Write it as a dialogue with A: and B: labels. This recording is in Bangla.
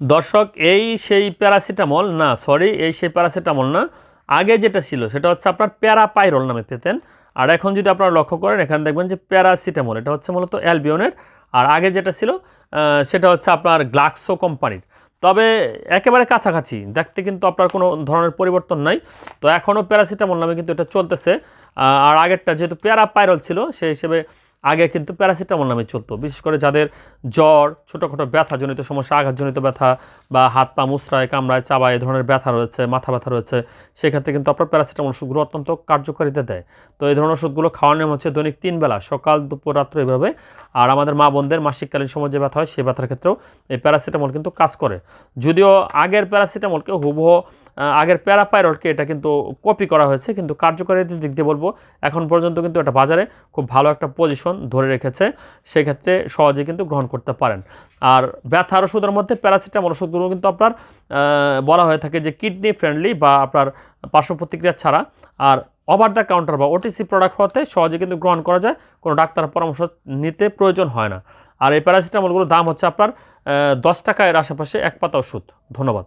A: দর্শক, এই সেই প্যারাসিটামল, না, সরি, এই সেই প্যারাসিটামল না, আগে যেটা ছিল, সেটা হচ্ছে আপনার প্যারাপাইরল নামে পেতেন। আর এখন যদি আপনারা লক্ষ্য করেন, এখানে দেখবেন যে প্যারাসিটামল, এটা হচ্ছে মূলত অ্যালবিয়নের আর আগে যেটা ছিল সেটা হচ্ছে আপনার গ্লাক্সো কোম্পানির। তবে একেবারে কাছাকাছি, দেখতে কিন্তু আপনার কোনো ধরনের পরিবর্তন নাই। তো এখনও প্যারাসিটামল নামে কিন্তু এটা চলতেছে। আর আগেরটা যেহেতু প্যারাপাইরল ছিল, সেই হিসেবে আগে কিন্তু প্যারাসিটামল নামে চলতো। বিশেষ করে যাদের জ্বর, ছোটোখাটো ব্যথাজনিত সমস্যা, আঘাতজনিত ব্যথা বা হাত পা মুচড়ায়, কামড়ায়, চাবায় এই ধরনের ব্যথা রয়েছে, মাথা ব্যথা রয়েছে, সেক্ষেত্রে কিন্তু আপনার প্যারাসিটামল ওষুধগুলো অত্যন্ত কার্যকারিতা দেয়। তো এই ধরনের ওষুধগুলো খাওয়ার নিয়ম হচ্ছে দৈনিক তিন বেলা, সকাল, দুপুর, রাত্র এইভাবে আর আমাদের মা বোনদের মাসিককালীন সময় যে ব্যথা হয় সেই ব্যথার ক্ষেত্রেও এই প্যারাসিটামল কিন্তু কাজ করে। যদিও আগের প্যারাসিটামলকে হুবহু আগের প্যারাপাইরলকে এটা কিন্তু কপি করা হয়েছে, কিন্তু কার্যকারিতার দিক দিয়ে বলব, এখন পর্যন্ত কিন্তু এটা বাজারে খুব ভালো একটা পজিশন ধরে রেখেছে, সেক্ষেত্রে সহজে কিন্তু গ্রহণ করতে পারেন। আর ব্যথার ওষুধের মধ্যে প্যারাসিটামল ওষুধগুলো কিন্তু আপনার বলা হয়ে থাকে যে কিডনি ফ্রেন্ডলি বা আপনার পার্শ্ব প্রতিক্রিয়া ছাড়া। আর ওভার দ্য কাউন্টার বা ওটিসি প্রোডাক্ট হতে সহজে কিন্তু গ্রহণ করা যায়, কোনো ডাক্তারের পরামর্শ নিতে প্রয়োজন হয় না। আর এই প্যারাসিটামলগুলোর দাম হচ্ছে আপনার দশ টাকা, এর আশেপাশে এক পাতা ওষুধ। ধন্যবাদ।